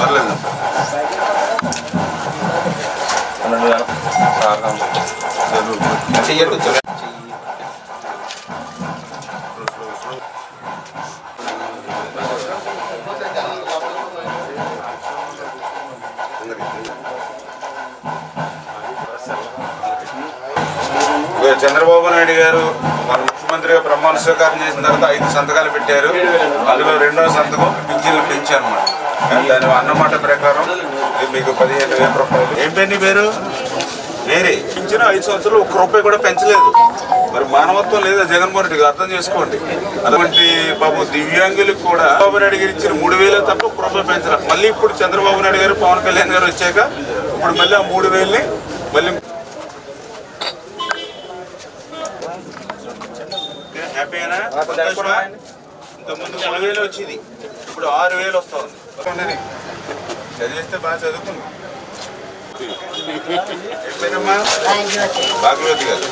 పర్లేదు చంద్రబాబు నాయుడు గారు మన ముఖ్యమంత్రిగా ప్రమాణ స్వీకారం చేసిన తర్వాత ఐదు సంతకాలు పెట్టారు. అందులో రెండో సంతకం పింఛన్లు పెంచారు అన్నమాట. దాని అన్నమాట ప్రకారం మీకు పదిహేను వేల రూపాయలు. ఏం పేరు పేరు? వేరే పింఛన్ ఐదు సంవత్సరాలు ఒక్క రూపాయి కూడా పెంచలేదు. మరి మానవత్వం లేదా జగన్మోహన్ రెడ్డి గారు అర్థం చేసుకోండి. అటువంటి బాబు దివ్యాంగులకు కూడా చంద్రబాబు నాయుడు గారు ఇచ్చిన మూడు వేలు తప్ప ఒక్క రూపాయి పెంచరు మళ్ళీ ఇప్పుడు చంద్రబాబు నాయుడు గారు పవన్ కళ్యాణ్ గారు వచ్చాక ఇప్పుడు మళ్ళీ ఆ మూడు వేలని మళ్ళీ హ్యాపీనా ఇంతకుముందు మూడు వేలు వచ్చేది. ఇప్పుడు ఆరు వేలు వస్తా ఉంది. చదివిస్తే బాగా చదువుకుంది. భాగవతి గారు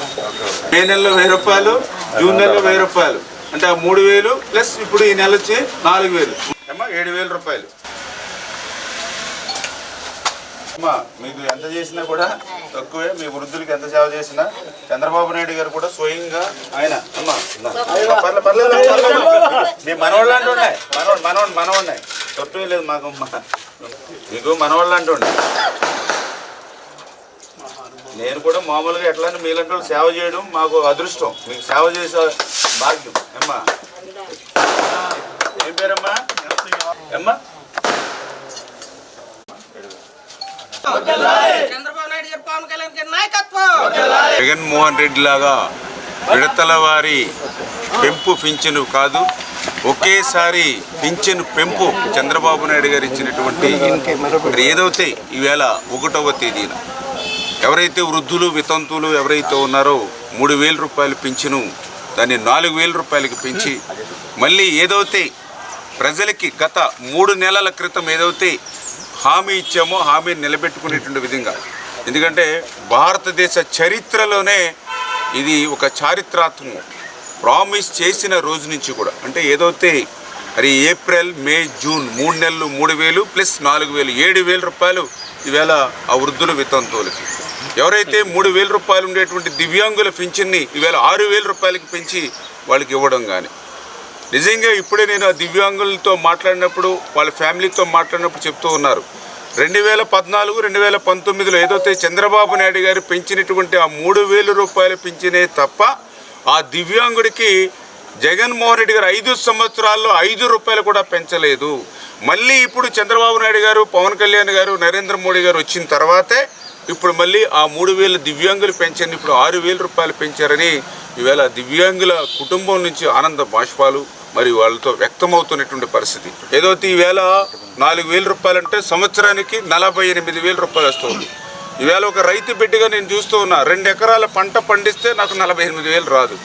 మే నెలలో వెయ్యి రూపాయలు జూన్ నెలలో వెయ్యి రూపాయలు. అంటే ఆ మూడు వేలు ప్లస్ ఇప్పుడు ఈ నెల వచ్చి నాలుగు వేలు. అమ్మా ఏడు వేల రూపాయలు. అమ్మా మీకు ఎంత చేసినా కూడా తక్కువే. మీ వృద్ధులకి ఎంత సేవ చేసినా చంద్రబాబు నాయుడు గారు కూడా స్వయంగా ఆయన. అమ్మా. మీ మనవాళ్ళు అంటుండే మనవాడు మనవాడు మనవాడినాయి తప్పే లేదు మాకు అమ్మ. మీకు మనవాళ్ళు అంటుండే నేను కూడా మామూలుగా ఎట్లా మీలాంటి వాళ్ళు సేవ చేయడం మాకు అదృష్టం. మీకు సేవ చేసే భాగ్యం. అమ్మా. ఏం పేరమ్మా? అమ్మా. చంద్రబాబు నాయుడు. గారు పవన్ కళ్యాణ్ గారి నాయకత్వం. జగన్మోహన్ రెడ్డి లాగా విడతల వారి పెంపు పింఛను కాదు ఒకేసారి పింఛను పెంపు చంద్రబాబు నాయుడు గారు ఇచ్చినటువంటి మరి ఏదైతే ఈవేళ ఒకటవ తేదీన ఎవరైతే వృద్ధులు వితంతువులు ఎవరైతే ఉన్నారో మూడు వేల రూపాయలు పింఛను దాన్ని నాలుగు వేల రూపాయలకి పెంచి మళ్ళీ ఏదైతే ప్రజలకి గత మూడు నెలల క్రితం ఏదైతే హామీ ఇచ్చామో హామీ నిలబెట్టుకునేటువంటి విధంగా ఎందుకంటే భారతదేశ చరిత్రలోనే ఇది ఒక చారిత్రాత్మకం. ప్రామిస్ చేసిన రోజు నుంచి కూడా. అంటే ఏదైతే మరి ఏప్రిల్ మే జూన్ మూడు నెలలు మూడు వేలు ప్లస్ నాలుగు వేలు ఏడు వేల రూపాయలు ఈవేళ ఆ వృద్ధుల వితంతువులకి. ఎవరైతే మూడు వేల రూపాయలు ఉండేటువంటి దివ్యాంగుల పింఛన్ని ఈవేళ ఆరు వేల రూపాయలకి పెంచి వాళ్ళకి ఇవ్వడం కానీ నిజంగా ఇప్పుడే నేను ఆ దివ్యాంగులతో మాట్లాడినప్పుడు వాళ్ళ ఫ్యామిలీతో మాట్లాడినప్పుడు చెప్తూ ఉన్నారు. రెండు వేల పద్నాలుగు రెండు వేల పంతొమ్మిదిలో ఏదైతే చంద్రబాబు నాయుడు గారు పెంచినటువంటి ఆ మూడు వేల రూపాయలు పెంచినే తప్ప ఆ దివ్యాంగుడికి జగన్మోహన్ రెడ్డి గారు ఐదు సంవత్సరాల్లో ఐదు రూపాయలు కూడా పెంచలేదు. మళ్ళీ ఇప్పుడు చంద్రబాబు నాయుడు గారు పవన్ కళ్యాణ్ గారు నరేంద్ర మోడీ గారు వచ్చిన తర్వాతే ఇప్పుడు మళ్ళీ ఆ మూడు వేల దివ్యాంగులు పెంచండి ఇప్పుడు ఆరు వేల రూపాయలు పెంచారని ఈవేళ దివ్యాంగుల కుటుంబం నుంచి ఆనంద బాష్పాలు మరి వాళ్ళతో వ్యక్తమవుతున్నటువంటి పరిస్థితి. ఏదో ఈవేళ నాలుగు వేల రూపాయలంటే సంవత్సరానికి నలభై ఎనిమిది వేల రూపాయలు వస్తుంది. ఈవేళ ఒక రైతు బిడ్డగా నేను చూస్తూ ఉన్నా రెండు ఎకరాల పంట పండిస్తే నాకు నలభై ఎనిమిది వేలు రాదు.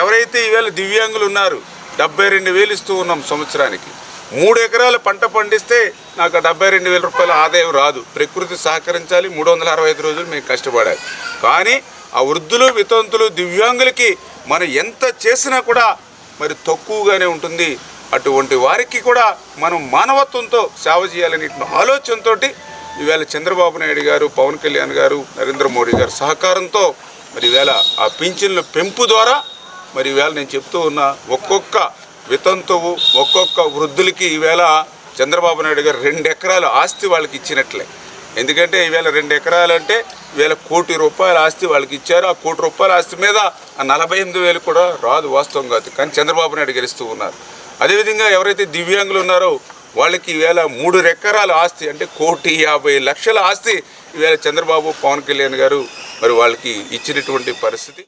ఎవరైతే ఈవేళ దివ్యాంగులు ఉన్నారు డెబ్బై రెండు వేలు ఇస్తూ ఉన్నాం సంవత్సరానికి. మూడు ఎకరాల పంట పండిస్తే నాకు డెబ్బై రెండు వేల రూపాయల ఆదాయం రాదు. ప్రకృతి సహకరించాలి మూడు వందల అరవై ఐదు రోజులు మేము కష్టపడాలి. కానీ ఆ వృద్ధులు వితంతులు దివ్యాంగులకి మనం ఎంత చేసినా కూడా మరి తక్కువగానే ఉంటుంది. అటువంటి వారికి కూడా మనం మానవత్వంతో సేవ చేయాలనే ఆలోచనతో ఈవేళ చంద్రబాబు నాయుడు గారు పవన్ కళ్యాణ్ గారు నరేంద్ర మోడీ గారు సహకారంతో మరి ఈవేళ ఆ పింఛన్ల పెంపు ద్వారా మరి ఈవేళ నేను చెప్తూ ఉన్న ఒక్కొక్క వితంతువు ఒక్కొక్క వృద్ధులకి ఈవేళ చంద్రబాబు నాయుడు గారు రెండు ఎకరాల ఆస్తి వాళ్ళకి ఇచ్చినట్లే. ఎందుకంటే ఈవేళ రెండు ఎకరాలు అంటే వేల కోటి రూపాయల ఆస్తి వాళ్ళకి ఇచ్చారు. ఆ కోటి రూపాయల ఆస్తి మీద ఆ నలభై ఎనిమిది వేలు కూడా రాదు వాస్తవం కాదు. కానీ చంద్రబాబు నాయుడు గెలుస్తూ ఉన్నారు. అదేవిధంగా ఎవరైతే దివ్యాంగులు ఉన్నారో వాళ్ళకి ఈవేళ మూడు ఎకరాల ఆస్తి అంటే కోటి యాభై లక్షల ఆస్తి ఈవేళ చంద్రబాబు పవన్ కళ్యాణ్ గారు మరి వాళ్ళకి ఇచ్చినటువంటి పరిస్థితి.